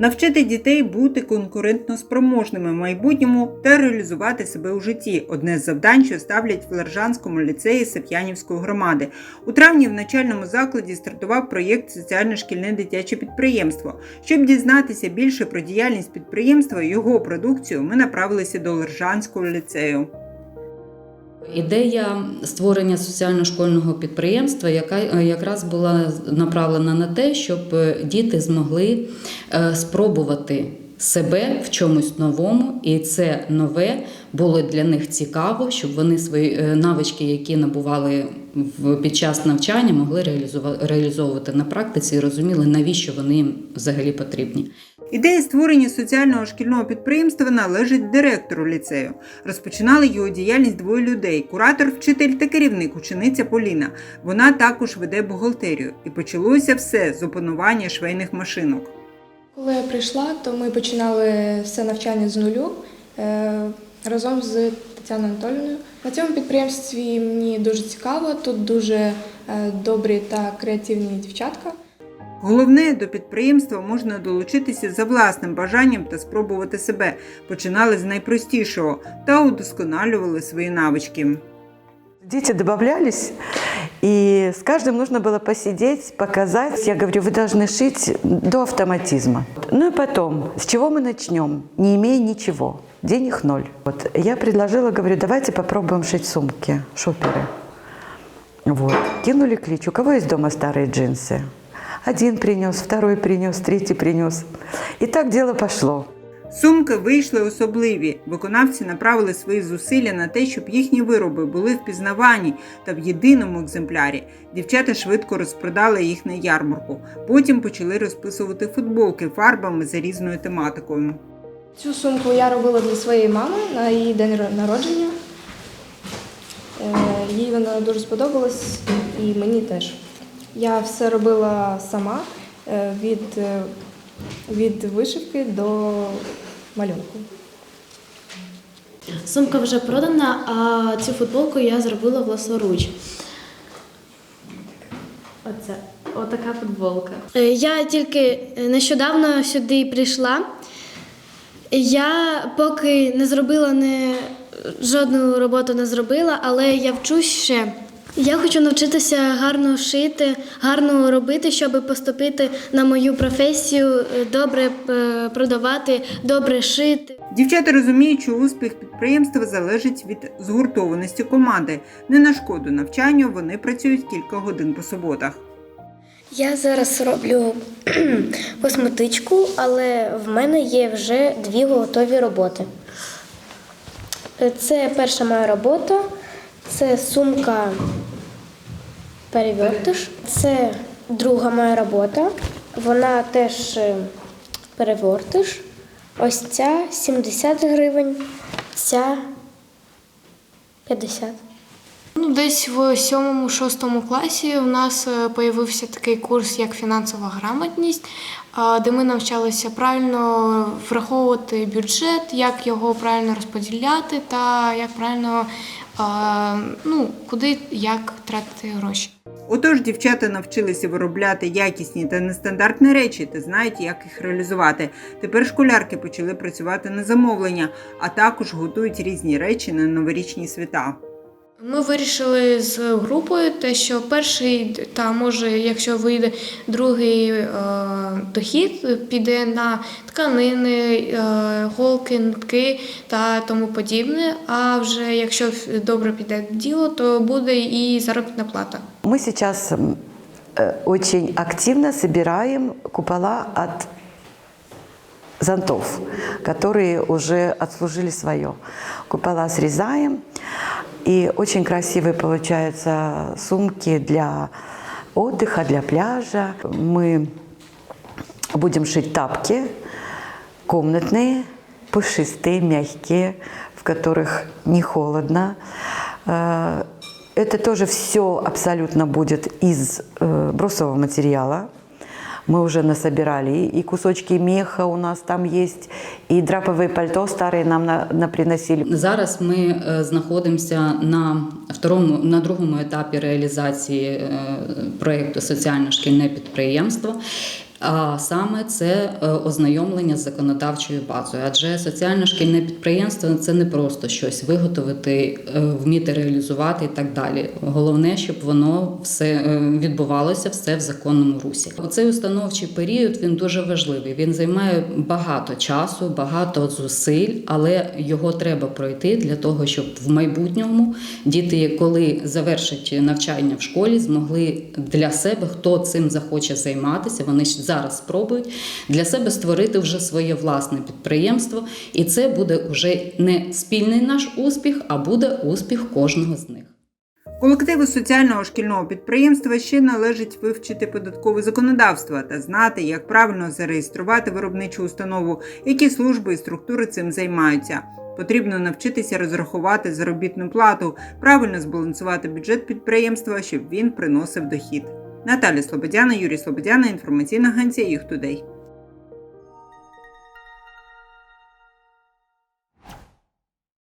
Навчити дітей бути конкурентно спроможними в майбутньому та реалізувати себе у житті одне з завдань, що ставлять в Лержанському ліцеї Сап'янівської громади. У травні в начальному закладі стартував проєкт Соціальне шкільне дитяче підприємство. Щоб дізнатися більше про діяльність підприємства і його продукцію, ми направилися до Лержанського ліцею. Ідея створення соціально-школьного підприємства, яка е, якраз була направлена на те, щоб е, діти змогли е, спробувати себе в чомусь новому, і це нове було для них цікаво, щоб вони свої навички, які набували під час навчання, могли реалізовувати на практиці і розуміли, навіщо вони їм взагалі потрібні. Ідея створення соціального шкільного підприємства належить директору ліцею. Розпочинали його діяльність двоє людей: куратор, вчитель та керівник, учениця Поліна. Вона також веде бухгалтерію. І почалося все з опанування швейних машинок. Коли я прийшла, то ми починали все навчання з нулю е, разом з Тетяною Анатольовною. На цьому підприємстві мені дуже цікаво, тут дуже е, добрі та креативні дівчатка. Головне, до підприємства можна долучитися за власним бажанням та спробувати себе. Починали з найпростішого та удосконалювали свої навички. Дети добавлялись, и с каждым нужно было посидеть, показать. Я говорю, вы должны шить до автоматизма. Ну и потом, с чего мы начнем, не имея ничего, денег ноль. Вот. Я предложила, говорю, давайте попробуем шить сумки, шоперы. Вот. Кинули клич, у кого есть дома старые джинсы? Один принес, второй принес, третий принес. И так дело пошло. Сумки вийшли особливі. Виконавці направили свої зусилля на те, щоб їхні вироби були впізнавані та в єдиному екземплярі. Дівчата швидко розпродали їх на ярмарку. Потім почали розписувати футболки фарбами за різною тематикою. Цю сумку я робила для своєї мами на її день народження. Е, Їй вона дуже сподобалась і мені теж. Я все робила сама е, від, е, від вишивки до малюнку. Сумка вже продана, а цю футболку я зробила власноруч. Оце, отака футболка. Е, Я тільки нещодавно сюди прийшла. Я поки не зробила не, жодну роботу не зробила, але я вчусь ще. Я хочу навчитися гарно шити, гарно робити, щоб поступити на мою професію, е, добре е, продавати, добре шити. Дівчата розуміють, що успіх підприємства залежить від згуртованості команди. Не на шкоду навчанню вони працюють кілька годин по суботах. Я зараз роблю косметичку, але в мене є вже дві готові роботи. Це перша моя робота, це сумка перевертиш. Це друга моя робота. Вона теж е, перевертиш. Ось ця 70 гривень, ця 50. Ну, десь в сьомому-шостому класі у нас е, появився такий курс, як фінансова грамотність, де ми навчалися правильно враховувати бюджет, як його правильно розподіляти та як правильно ну, куди як тратити гроші. Отож, дівчата навчилися виробляти якісні та нестандартні речі та знають, як їх реалізувати. Тепер школярки почали працювати на замовлення, а також готують різні речі на новорічні свята. Ми вирішили з групою те, що перший, та може, якщо вийде другий е, дохід, піде на тканини, е, голки, нитки та тому подібне. А вже якщо добре піде діло, то буде і заробітна плата. Мы сейчас м, э, очень активно собираем купола от зонтов, которые уже отслужили свое. Купола срезаем, И очень красивые получаются сумки для отдыха, для пляжа. Мы будем шить тапки комнатные, пушистые, мягкие, в которых не холодно. Э, Это тоже все абсолютно будет из э, брусового материала. Мы уже насобирали и кусочки меха у нас там есть, и драповые пальто старые нам на, наприносили. Зараз ми е, знаходимося на второму на другому етапі реалізації е, проєкту соціально шкільне підприємство. А саме це е, ознайомлення з законодавчою базою. Адже соціальне шкільне підприємство це не просто щось виготовити, е, вміти реалізувати і так далі. Головне, щоб воно все е, відбувалося все в законному русі. Оцей установчий період він дуже важливий. Він займає багато часу, багато зусиль, але його треба пройти для того, щоб в майбутньому діти, коли завершать навчання в школі, змогли для себе, хто цим захоче займатися, вони зараз спробують для себе створити вже своє власне підприємство, і це буде вже не спільний наш успіх, а буде успіх кожного з них. Колективу соціального шкільного підприємства ще належить вивчити податкове законодавство та знати, як правильно зареєструвати виробничу установу, які служби і структури цим займаються. Потрібно навчитися розрахувати заробітну плату, правильно збалансувати бюджет підприємства, щоб він приносив дохід. Наталя Слободяна, Юрій Слободяна, інформаційна агенція «Їх Тудей».